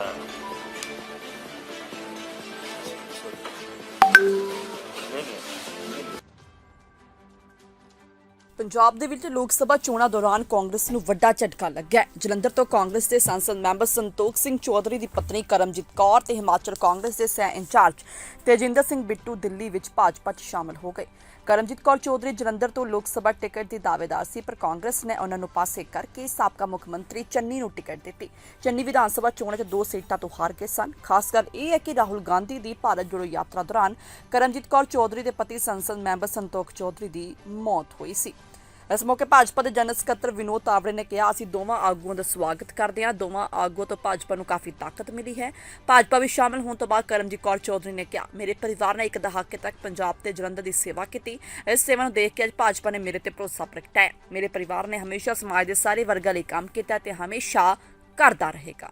Uh. Punjab ਦੇ ਵਿੱਚ ਲੋਕ ਸਭਾ ਚੋਣਾਂ ਦੌਰਾਨ ਕਾਂਗਰਸ ਨੂੰ ਵੱਡਾ ਝਟਕਾ ਲੱਗਾ ਜਲੰਧਰ ਤੋਂ ਕਾਂਗਰਸ ਦੇ ਸੰਸਦ ਮੈਂਬਰ ਸੰਤੋਖ ਸਿੰਘ ਚੌਧਰੀ ਦੀ ਪਤਨੀ ਕਰਮਜੀਤ ਕੌਰ ਤੇ ਹਿਮਾਚਲ ਕਾਂਗਰਸ ਦੇ ਸਹਿ ਇੰਚਾਰਜ ਤੇਜਿੰਦਰ ਸਿੰਘ ਬਿੱਟੂ ਦਿੱਲੀ ਵਿੱਚ ਭਾਜਪਾ 'ਚ ਸ਼ਾਮਲ ਹੋ ਗਏ। ਕਰਮਜੀਤ ਕੌਰ ਚੌਧਰੀ ਜਲੰਧਰ ਤੋਂ ਲੋਕ ਸਭਾ ਟਿਕਟ ਦੀ ਦਾਅਵੇਦਾਰ ਸੀ, ਪਰ ਕਾਂਗਰਸ ਨੇ ਉਹਨਾਂ ਨੂੰ ਪਾਸੇ ਕਰਕੇ ਸਾਬਕਾ ਮੁੱਖ ਮੰਤਰੀ ਚੰਨੀ ਨੂੰ ਟਿਕਟ ਦਿੱਤੀ। ਚੰਨੀ ਵਿਧਾਨ ਸਭਾ ਚੋਣਾਂ 'ਚ ਦੋ ਸੀਟਾਂ ਤੋਂ ਹਾਰ ਗਏ ਸਨ। ਖਾਸ ਗੱਲ ਇਹ ਹੈ ਕਿ ਰਾਹੁਲ ਗਾਂਧੀ ਦੀ ਭਾਰਤ ਜੋੜੋ ਯਾਤਰਾ ਦੌਰਾਨ ਕਰਮਜੀਤ ਕੌਰ ਚੌਧਰੀ ਦੇ ਪਤੀ ਸੰਸਦ ਮੈਂਬਰ ਸੰਤੋਖ ਚੌਧਰੀ ਦੀ ਮੌਤ ਹੋਈ ਸੀ। ਇਸ ਮੌਕੇ ਭਾਜਪਾ ਦੇ ਜਨਰਲ ਸਕੱਤਰ ਵਿਨੋਦ ਤਾਵੜੇ ਨੇ ਕਿਹਾ, ਅਸੀਂ ਦੋਵਾਂ ਆਗੂਆਂ ਦਾ ਸਵਾਗਤ ਕਰਦੇ ਹਾਂ। ਦੋਵਾਂ ਆਗੂਆਂ ਤੋਂ ਭਾਜਪਾ ਨੂੰ ਕਾਫੀ ਤਾਕਤ ਮਿਲੀ ਹੈ। ਭਾਜਪਾ ਵਿੱਚ ਸ਼ਾਮਲ ਹੋਣ ਤੋਂ ਬਾਅਦ ਕਰਮਜੀਤ ਕੌਰ ਚੌਧਰੀ ਨੇ ਕਿਹਾ, ਮੇਰੇ ਪਰਿਵਾਰ ਨੇ ਇੱਕ ਦਹਾਕੇ ਤੱਕ ਪੰਜਾਬ ਤੇ ਜਲੰਧਰ ਦੀ ਸੇਵਾ ਕੀਤੀ। ਇਸ ਸੇਵਾ ਨੂੰ ਦੇਖ ਕੇ ਅੱਜ ਭਾਜਪਾ ਨੇ ਮੇਰੇ ਤੇ ਭਰੋਸਾ ਪ੍ਰਗਟਾਇਆ। ਮੇਰੇ ਪਰਿਵਾਰ ਨੇ ਹਮੇਸ਼ਾ ਸਮਾਜ ਦੇ ਸਾਰੇ ਵਰਗਾਂ ਲਈ ਕੰਮ ਕੀਤਾ ਤੇ ਹਮੇਸ਼ਾ ਕਰਦਾ ਰਹੇਗਾ।